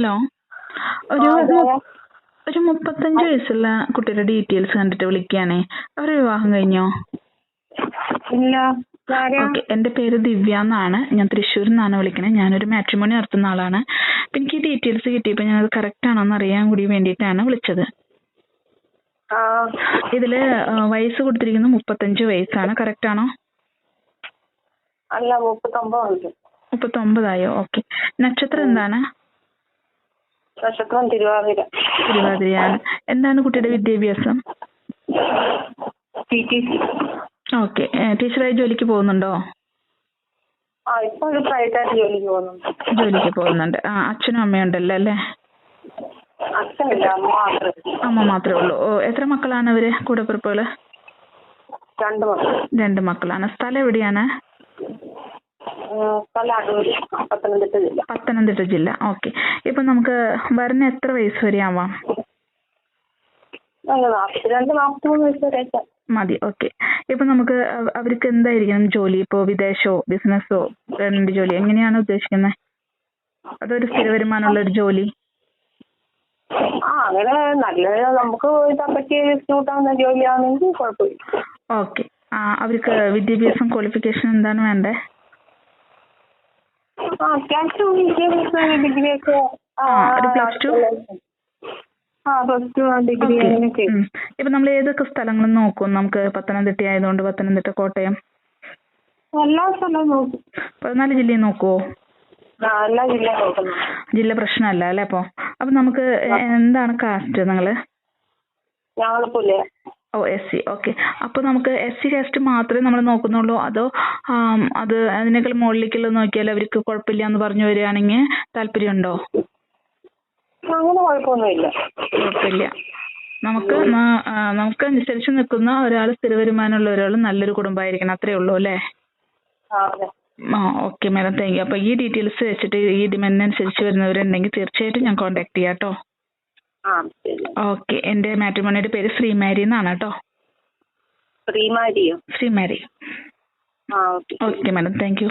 Hello ഒരു ഒരു മുപ്പത്തഞ്ച് വയസ്സുള്ള കുട്ടിയുടെ ഡീറ്റെയിൽസ് കണ്ടിട്ട് വിളിക്കുകയാണേ അവരുടെ വിവാഹം കഴിഞ്ഞോ? ഇല്ല. ഓക്കെ എന്റെ പേര് ദിവ്യ എന്നാണ്. ഞാൻ തൃശ്ശൂർ നിന്നാണ് വിളിക്കുന്നത് ഞാനൊരു മാട്രിമോണി നടത്തുന്ന ആളാണ്. അപ്പൊ എനിക്ക് ഈ ഡീറ്റെയിൽസ് കിട്ടിയപ്പോൾ ഞാനത് കറക്റ്റ് ആണോ എന്ന് അറിയാൻ കൂടി വേണ്ടിയിട്ടാണ് വിളിച്ചത്. ഇതിൽ വയസ്സ് കൊടുത്തിരിക്കുന്നത് മുപ്പത്തഞ്ച് വയസ്സാണ്. കറക്റ്റ് ആണോ? മുപ്പത്തൊമ്പതായോ? ഓക്കെ നക്ഷത്രം എന്താണ്? നക്ഷത്രം തിരുവാതിര. തിരുവാതിരയാണ്. എന്താണ് കുട്ടിയുടെ വിദ്യാഭ്യാസം? T T C. ഓക്കെ. ടീച്ചറായി ജോലിക്ക് പോകുന്നുണ്ടോ? ആ ഇപ്പൊ ഒരു പ്രൈവറ്റ് ജോലിക്ക് പോകുന്നുണ്ട്. ജോലിക്ക് പോകുന്നുണ്ട്. ആ അച്ഛനും അമ്മയും ഉണ്ടല്ലോ അല്ലേ? അച്ഛനില്ല അമ്മ മാത്രമേ ഉള്ളൂ. അമ്മ മാത്രമേ ഉള്ളൂ. ഓ എത്ര മക്കളാണ് അവർ കൂടെ രണ്ട് മക്കൾ രണ്ട് മക്കളാണ്. സ്ഥലം എവിടെയാണ്? സ്ഥലം പത്തനംതിട്ട ജില്ല. പത്തനംതിട്ട ജില്ല. ഓക്കെ. ഇപ്പൊ നമുക്ക് വരുന്ന എത്ര വയസ്സ് വരെ ആവാം? അല്ല നാൽപ്പത്തിരണ്ട് നാൽപ്പത്തിമൂന്ന് വയസ്സ് വരെയൊക്കെ മതി. ഓക്കെ. ഇപ്പൊ നമുക്ക് അവർക്ക് എന്തായിരിക്കണം ജോലി? ഇപ്പോ വിദേശോ ബിസിനസ്സോ ഗവൺമെന്റ് ജോലി? എങ്ങനെയാണ് ഉദ്ദേശിക്കുന്നത്? അതൊരു സ്ഥിര വരുമാനമുള്ള ഒരു ജോലി? ആ അങ്ങനെ നല്ല നമുക്ക് ജോലിയാണെങ്കിൽ കുഴപ്പമില്ല. ഓക്കെ. അവർക്ക് വിദ്യാഭ്യാസം ക്വാളിഫിക്കേഷൻ എന്താണ് വേണ്ടേ ആ അത്യാവശ്യം ഒരു പ്ലസ് ടു. ഇപ്പൊ നമ്മൾ ഏതൊക്കെ സ്ഥലങ്ങൾ നോക്കും? നമുക്ക് പത്തനംതിട്ട ആയതുകൊണ്ട് പത്തനംതിട്ട കോട്ടയം. എല്ലാ സ്ഥലവും നോക്കും. പതിനാല് ജില്ലയും നോക്കുവോ? എല്ലാ ജില്ലയും നോക്കുന്നു ജില്ല പ്രശ്നമല്ല അല്ലേ അപ്പൊ അപ്പൊ നമുക്ക് എന്താണ് കാസ്റ്റ് നിങ്ങൾ? ഞങ്ങൾ ഓ എസ് സി ഓക്കെ അപ്പൊ നമുക്ക് എസ് സി കാസ്റ്റ് മാത്രമേ നമ്മൾ നോക്കുന്നുള്ളൂ? അതോ അത് അതിനേക്കാൾ മുകളിലേക്കുള്ളത് നോക്കിയാൽ അവർക്ക് കുഴപ്പമില്ല എന്ന് പറഞ്ഞു വരികയാണെങ്കിൽ താല്പര്യമുണ്ടോ? അങ്ങനെ കുഴപ്പമൊന്നുമില്ല. കുഴപ്പമില്ല. നമുക്ക് നമുക്ക് അനുസരിച്ച് നിൽക്കുന്ന ഒരാൾ സ്ഥിര വരുമാനമുള്ള ഒരാൾ നല്ലൊരു കുടുംബമായിരിക്കണം. അത്രേ ഉള്ളൂ അല്ലേ? ആ ഓക്കെ മാഡം താങ്ക് യു അപ്പൊ ഈ ഡീറ്റെയിൽസ് വെച്ചിട്ട് ഈ ഡിമാൻഡിനനുസരിച്ച് വരുന്നവരുണ്ടെങ്കിൽ തീർച്ചയായിട്ടും ഞാൻ കോൺടാക്ട് ചെയ്യാം കേട്ടോ. ഓക്കെ എന്റെ മാട്രിമോണിയുടെ പേര് ശ്രീമാരി എന്നാണ് കേട്ടോ. ശ്രീമാരിയോ? Srimari. Okay. Okay madam. Thank you.